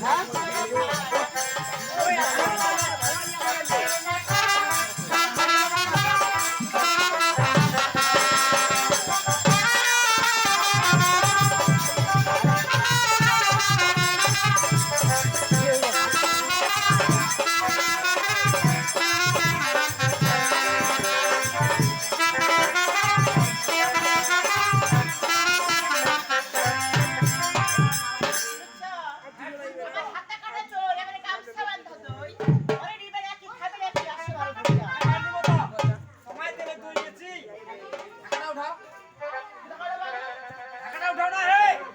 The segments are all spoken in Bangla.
Gracias.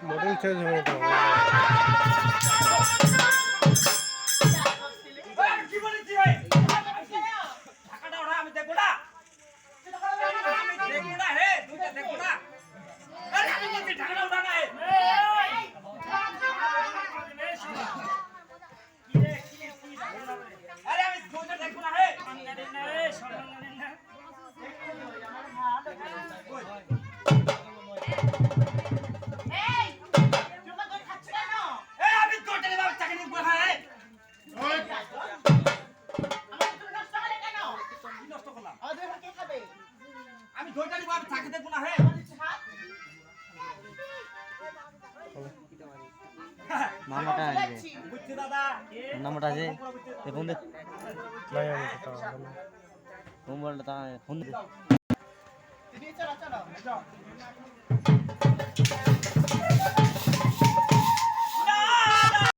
মডেল চেঞ্জ হয়ে গেল Thank you. আমি ধরে নিব আমি থাকি দেখব না হে। ফোন